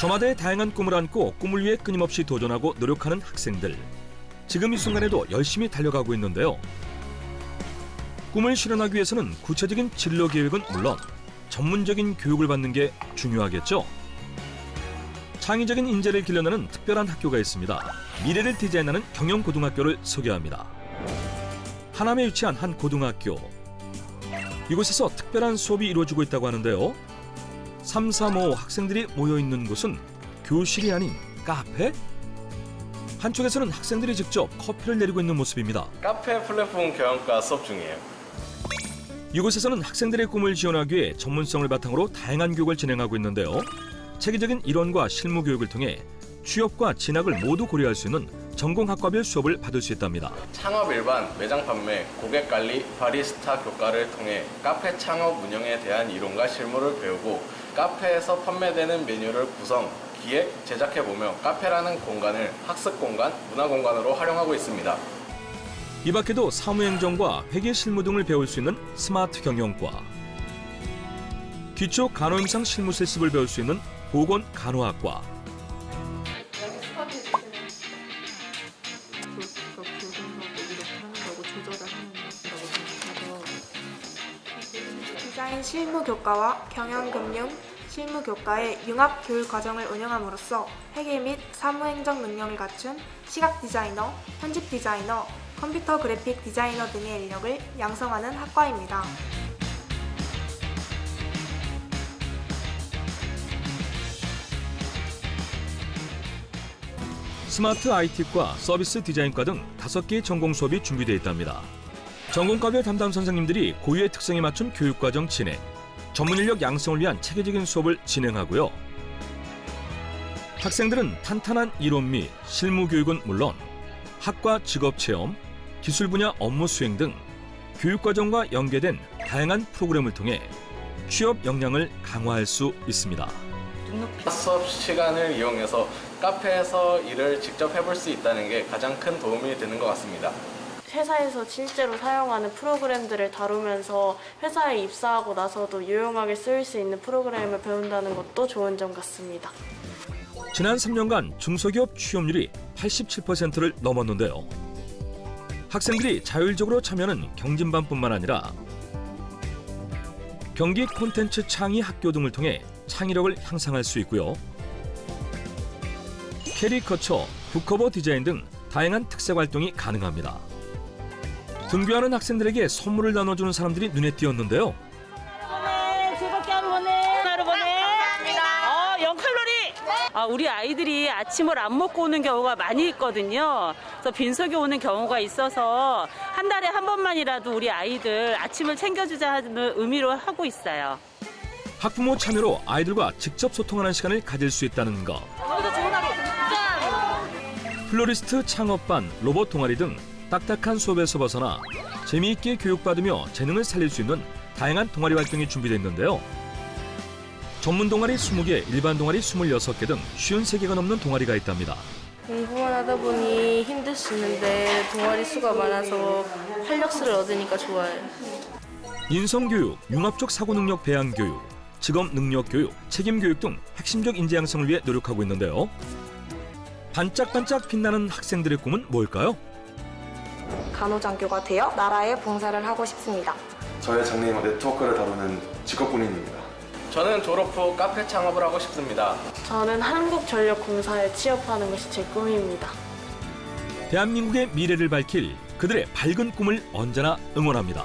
저마다의 다양한 꿈을 안고 꿈을 위해 끊임없이 도전하고 노력하는 학생들. 지금 이 순간에도 열심히 달려가고 있는데요. 꿈을 실현하기 위해서는 구체적인 진로 계획은 물론 전문적인 교육을 받는 게 중요하겠죠. 창의적인 인재를 길러내는 특별한 학교가 있습니다. 미래를 디자인하는 경영고등학교를 소개합니다. 하남에 위치한 한 고등학교. 이곳에서 특별한 수업이 이루어지고 있다고 하는데요. 3, 3, 5 학생들이 모여 있는 곳은 교실이 아닌 카페? 한쪽에서는 학생들이 직접 커피를 내리고 있는 모습입니다. 카페 플랫폼 경영과 수업 중이에요. 이곳에서는 학생들의 꿈을 지원하기 위해 전문성을 바탕으로 다양한 교육을 진행하고 있는데요. 체계적인 이론과 실무 교육을 통해 취업과 진학을 모두 고려할 수 있는 전공학과별 수업을 받을 수 있답니다. 창업 일반, 매장 판매, 고객 관리, 바리스타 교과를 통해 카페 창업 운영에 대한 이론과 실무를 배우고 카페에서 판매되는 메뉴를 구성, 기획, 제작해보며 카페라는 공간을 학습 공간, 문화 공간으로 활용하고 있습니다. 이 밖에도 사무행정과 회계 실무 등을 배울 수 있는 스마트 경영과 기초 간호임상 실무 실습을 배울 수 있는 보건 간호학과 디자인 실무 교과와 경영금융 실무 교과의 융합 교육 과정을 운영함으로써 회계 및 사무행정 능력을 갖춘 시각 디자이너, 편집 디자이너, 컴퓨터 그래픽 디자이너 등의 인력을 양성하는 학과입니다. 스마트 IT과 서비스 디자인과 등 다섯 개의 전공 수업이 준비되어 있답니다. 전공과별 담당 선생님들이 고유의 특성에 맞춘 교육과정 진행, 전문 인력 양성을 위한 체계적인 수업을 진행하고요. 학생들은 탄탄한 이론 및 실무 교육은 물론 학과 직업 체험, 기술 분야 업무 수행 등 교육과정과 연계된 다양한 프로그램을 통해 취업 역량을 강화할 수 있습니다. 수업 시간을 이용해서 카페에서 일을 직접 해볼 수 있다는 게 가장 큰 도움이 되는 것 같습니다. 회사에서 실제로 사용하는 프로그램들을 다루면서 회사에 입사하고 나서도 유용하게 쓰일 수 있는 프로그램을 배운다는 것도 좋은 점 같습니다. 지난 3년간 중소기업 취업률이 87%를 넘었는데요. 학생들이 자율적으로 참여하는 경진반뿐만 아니라 경기 콘텐츠 창의 학교 등을 통해 창의력을 향상할 수 있고요. 캐리커처, 북커버 디자인 등 다양한 특색 활동이 가능합니다. 등교하는 학생들에게 선물을 나눠주는 사람들이 눈에 띄었는데요. 보내 즐겁게 하루 보내. 하루 보내. 감사합니다. 어 0칼로리. 아, 우리 아이들이 아침을 안 먹고 오는 경우가 많이 있거든요. 그래서 빈속에 오는 경우가 있어서 한 달에 한 번만이라도 우리 아이들 아침을 챙겨주자는 의미로 하고 있어요. 학부모 참여로 아이들과 직접 소통하는 시간을 가질 수 있다는 것. 플로리스트 창업반, 로봇 동아리 등 딱딱한 수업에서 벗어나 재미있게 교육받으며 재능을 살릴 수 있는 다양한 동아리 활동이 준비되어 있는데요. 전문 동아리 20개, 일반 동아리 26개 등 쉬운 세개가 넘는 동아리가 있답니다. 공부만 하다 보니 힘들 수 있는데 동아리 수가 많아서 활력소를 얻으니까 좋아요. 인성교육, 융합적 사고능력 배양교육, 직업 능력 교육, 책임 교육 등 핵심적 인재 양성을 위해 노력하고 있는데요. 반짝반짝 빛나는 학생들의 꿈은 뭘까요? 간호장교가 되어 나라에 봉사를 하고 싶습니다. 저의 장래희망 네트워크를 다루는 직업군인입니다. 저는 졸업 후 카페 창업을 하고 싶습니다. 저는 한국전력공사에 취업하는 것이 제 꿈입니다. 대한민국의 미래를 밝힐 그들의 밝은 꿈을 언제나 응원합니다.